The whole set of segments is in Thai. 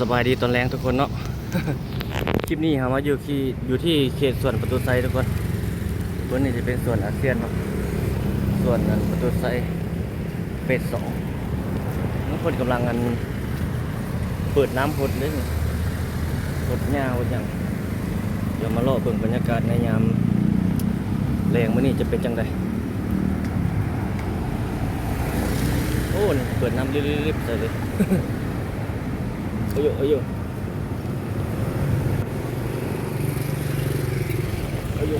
สบายดีตอนแรงทุกคนเนาะ คลิปนี้ครับมาอยู่ที่อยู่ที่เขตสวนประตูไซทุกคนตัวนี้จะเป็นส่วนอาเซียนเนาะ ส่วนนั้นประตูไซเฟสสองทุกคนกำลังกันเปิดน้ำพดเลยนี่พดหญ้าพดหยังเดี๋ยวมาเลาะเบิ่งบรรยากาศในยามแรงมื้อนี้จะเป็นจังไดโอ้เปิดน้ำริบๆๆใส่เลย Ayo, ayo. Ayo.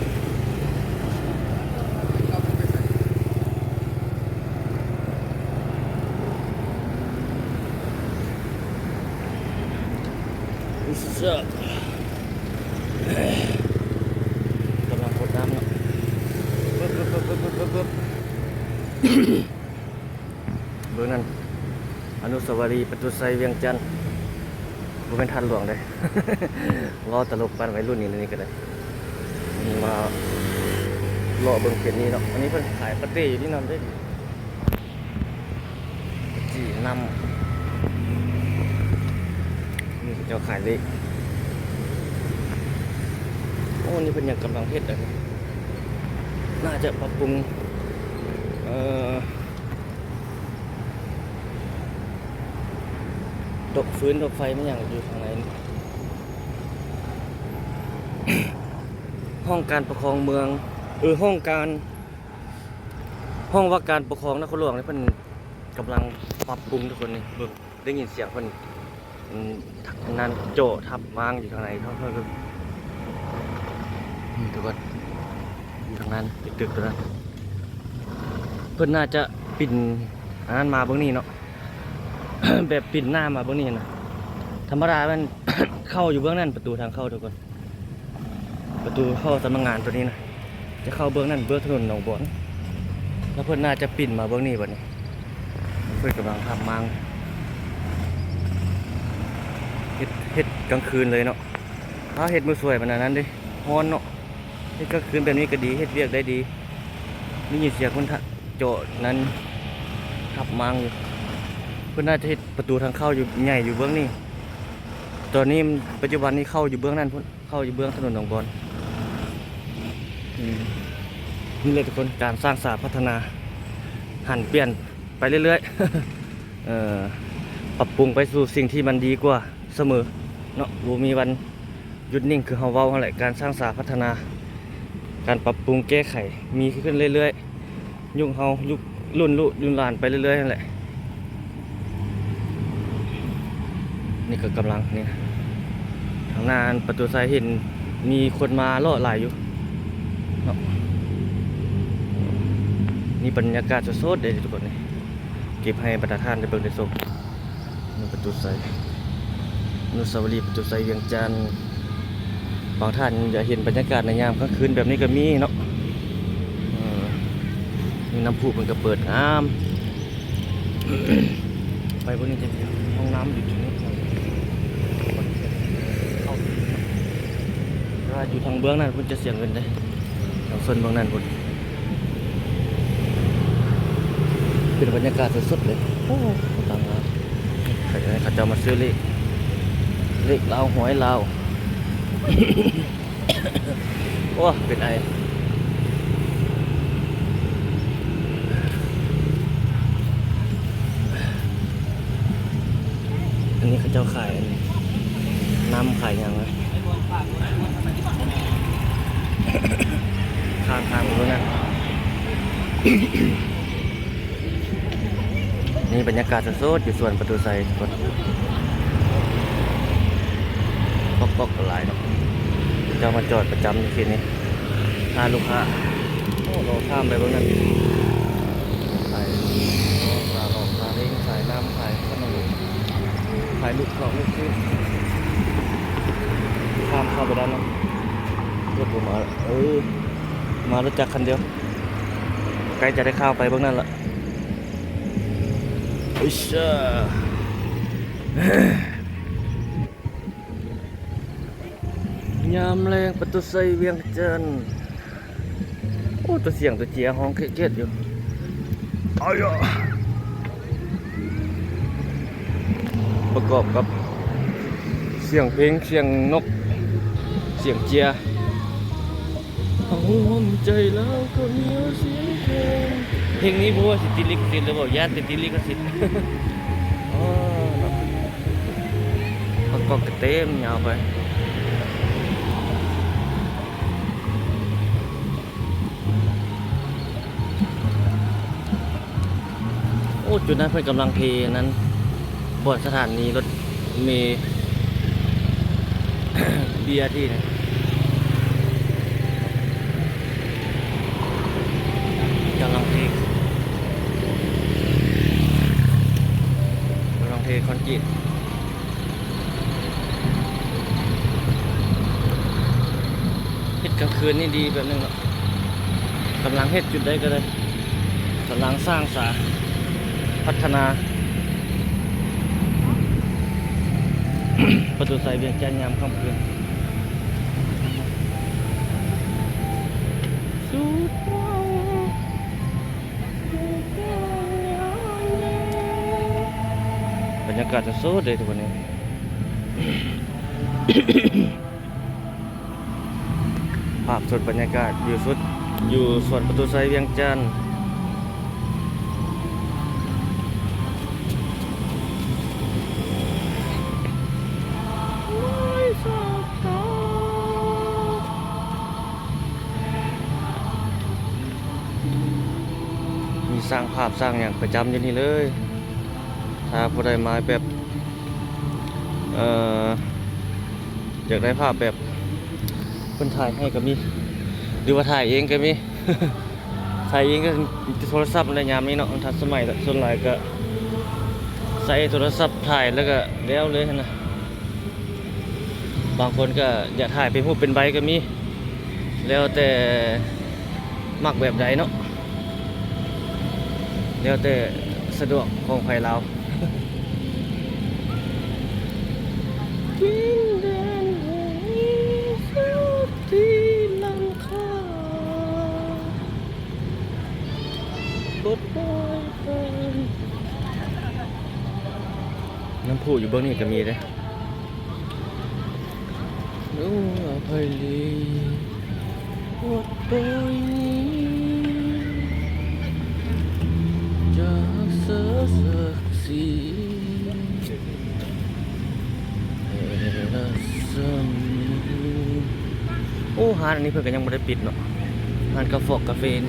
Bisa. กำลังกดน้ำเนาะปึ๊ บ่เป็นทันหลวงเลยรอตลกปันไว้รุ่นนี้เลยนี่ก็ได้นี่มารอเบิ่งเขียนนี้เนาะอันนี้เพิ่นขายปาเต้อยู่ที่นั่นด้วยจีนำนี่เจ้าขายเลยโอ้นี่เพิ่นยังกำลังเฮ็ดอะน่าจะปรับปรุงเอ่อ ตกฟื้นตกไฟไม่อย่างอยู่ทางไหนห้องการปกครองเมืองเออห้องการห้องว่าการปกครองนครหลวงนี่เพิ่นกำลังปรับปรุงทุกคนนี่เบิ่งได้ยินเสียงเพิ่นอืมนั่นโจทับวางอยู่ทางไหนเท่าเท่ากันอืมทุกคนอยู่ทางนั้นตึกๆตัวนั้นเพิ่นน่าจะปิ่นอันนั้นมาเบื้องนี้เนาะ แบบปิดหน้ามาเบื้องนี้นะธรรมดามันเข้าอยู่เบื้องนั้นประตูทางเข้าทุกคน ประตูเข้าสำนักงานตัวนี้นะจะเข้าเบื้องนั้นเบื้องถนนหนองบัวนแล้วเพื่อนน่าจะปิ่นมาเบื้องนี้บัดนี้ เพื่อนกำลังทำมังเฮ็ดเฮ็ดกลางคืนเลยเนาะถ้าเฮ็ดมือสวยมันนั้นดิฮอนเนาะเฮ็ดกลางคืนแบบนี้ก็ดีเฮ็ดเวียกได้ดีนี่ยินเสียงคนทะโจนั้นขับมังอยู่ พื่อนน่าจะเฮ็ดประตูทางเข้าอยู่ใหญ่อยู่เบื้องนี้ตอนนี้ปัจจุบันนี้เข้าอยู่เบื้องนั้นพุ่นเข้าอยู่เบื้องถนนหนองบอนอืมนี่เลยทุกคนการสร้างสาพัฒนา หันเปลี่ยนไปเรื่อยๆอปรับปรุงไปสู่สิ่งที่มันดีกว่าเสมอเนาะบ่มีวันหยุดนิ่งคือเฮาเว้าหั่นแหละการสร้างสาพัฒนา การปรับปรุงแก้ไขมีขึ้นเรื่อยๆ ยุคเฮายุครุ่นลูกรุ่นหลานไปเรื่อยๆนั่นแหละ นี่ก็กำลังนี่ทางหน้าประตูซ้ายเห็นมีคนมาล่อหลอยู่เนาะนี่บรรยากาศสดๆเลยทุกคนนี่เก็บให้ประธานได้เบิ่งได้ชมนี่ประตูซ้ายอนุสาวรีย์ประตูซ้ายเวียงจันทร์บางท่านจะเห็นบรรยากาศในยามกลางคืนแบบนี้ก็มีเนาะนี่น้ำพุมันก็เปิดน้ำไปบนนี้จะมีห้องน้ำอยู่ตรงนี้เข้าถ้าอยู่ทางเบื้องนั้นคุณจะเสียงเงินได้ทางส่วนเบื้องนั้นคุณเป็นบรรยากาศสดๆเลยโอ้ต่างนะใครจะให้เขาจะมาซื้อเลขเลขลาวหวยลาวโอ้เป็นไออันนี้เขาเจ้าขายน้ำขายยังไง ทางทางนู้นนะนี่บรรยากาศสดๆอยู่ส่วนประตูไซกดป๊อกป๊อกหลายเนาะจ้ามาจอดประจำที่นี้ถ้าลูกค้าโอ้เราข้ามไปบนนั้นขายปลาหลอกปลาเล้งขายน้ำขายขนมขายลูกหลอกลูกชิ้น ข้ามเข้าไปด้านนั้นรถผมมาเออมารถจักรคันเดียวใกล้จะได้เข้าไปเบื้องนั้นละอิชช่ายามแรงประตูใส่เวียงจันโอ้ตัวเสียงตัวเจียห้องเครียดอยู่อ้ายะประกอบกับเสียงเพลงเสียงนก เสียงเจียหอมใจแล้วก็เหนียวเสียงเพลงเพลงนี้บัวาสิติลิขสิทธิ์หรือเปล่าญาติติลิขสิทธิ์อ๋อเนาะประกอบกระเต็มยาวไปโอ้จุดนั้นเพื่อนกำลังเทนั้นบนสถานีรถเมล์เบียร์ที่นะ กำลังเทกำลังเทคอนกรีตเฮ็ดกลางคืนนี่ดีแบบนึงเนาะกำลังเฮ็ดจุดได้ก็เลยกำลังสร้างสาพัฒนาประตูใส่เวียงจันยามค่ำคืนสุด รรยากาศจะสุดเลยทุกคนนี้ภาพสดบรรยากาศอยู่สุดอยู่ส่วนประตูใส่เวียงจันทร์มีสร้างภาพสร้างอย่างประจำอยู่นี่เลย ถ้าผู้ใดมาแบบเอ่ออยากได้ภาพแบบคนถ่ายให้ก็มีหรือว่าถ่ายเองก็มีถ่ายเองก็โทรศัพท์อะไรยามนี้เนาะทันสมัยส่วนหลายก็ใส่โทรศัพท์ถ่ายแล้วก็แล้วเลยนะบางคนก็อยากถ่ายเป็นรูปเป็นใบก็มี แล้วแต่มักแบบใดเนาะแล้วแต่สะดวกของใครเรา ดินแดนแห่งนี้สุดที่ลำคาบดบอยไปน้ำ พุอยู่เบื้องนี้ก็มีเลยรู้อภัยลีบดบอยนี้จากเสือสักสีเอรัสมีโอ้หานอันนี้เพิ่นก็ยังไม่ได้ปิดเนาะหานกาแฟกาแฟน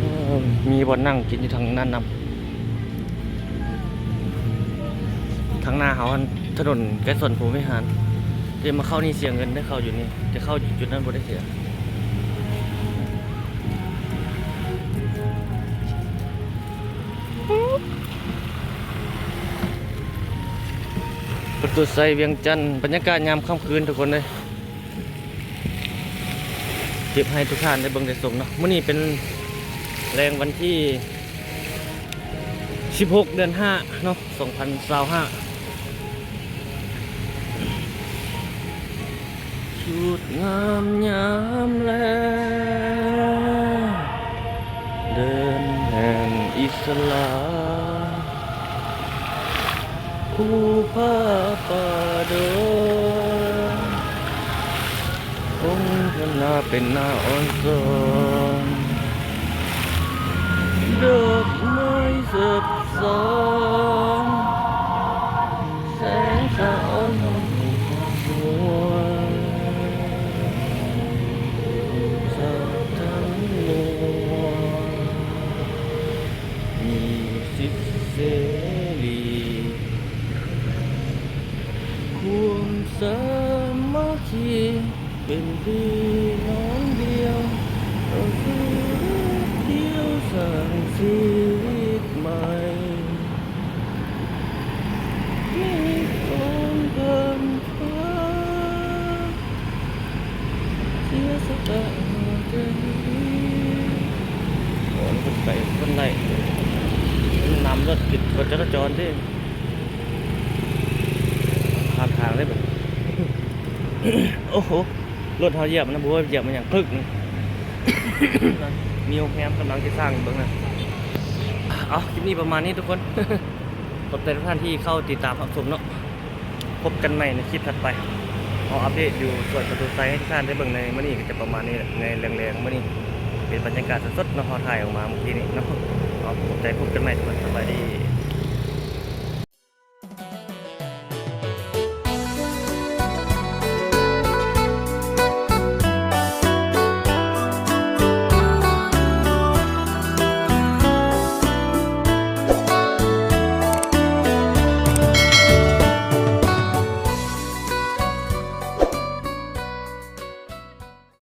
อ้อมีบ่อนนั่งกินอยู่ทางนั้นนำางหน้าเขาถนนใกล้สวนภูมิหารเดี๋ยวมาเข้านี่เสียเงินได้เข้าอยู่นี่จะเข้าจุดนั้นบ่ได้เสียประตูใสเวียงจันทร์บรรยากาศยามค่ำคืนทุกคนเลยเก็บให้ทุกท่านได้เบิ่งได้ชมเนาะมื้อนี้เป็นแรงวันที่ 16 เดือน5เนาะ2025 ชุดงามยามแลเดินแห่งอิ สามัคคีเป็นพี่น้องเดียวเราคือเที่ยวสร้างชีวิตใหม่ไมีความเพิ่มฟ้าเสียสตาใจโอนคนไปคนไหนนำรถติดกฎจราจรที่ข้ามทางได้แบบ โอ้โหรถเขาเหยียบมันนะบัวเหยียบมันอย่างพึกมีโรงแรมกำลังจะสร้างอยู่เบื้องนะเอาคลิปนี้ประมาณนี้ทุกคนขอบใจทุกท่านที่เข้าติดตามรับชมเนาะพบกันใหม่ในคลิปถัดไปเอาอัปเดตอยู่ส่วนประตูไซให้ทุกท่านได้เบิ่งในมื้อนี้ก็จะประมาณนี้ในแรงๆมื้อนี้เป็นบรรยากาศสดๆนะเฮาถ่ายออกมาเมื่อกี้นี้เนาะเอาพบใจพบกันใหม่ทุกคนสบายดี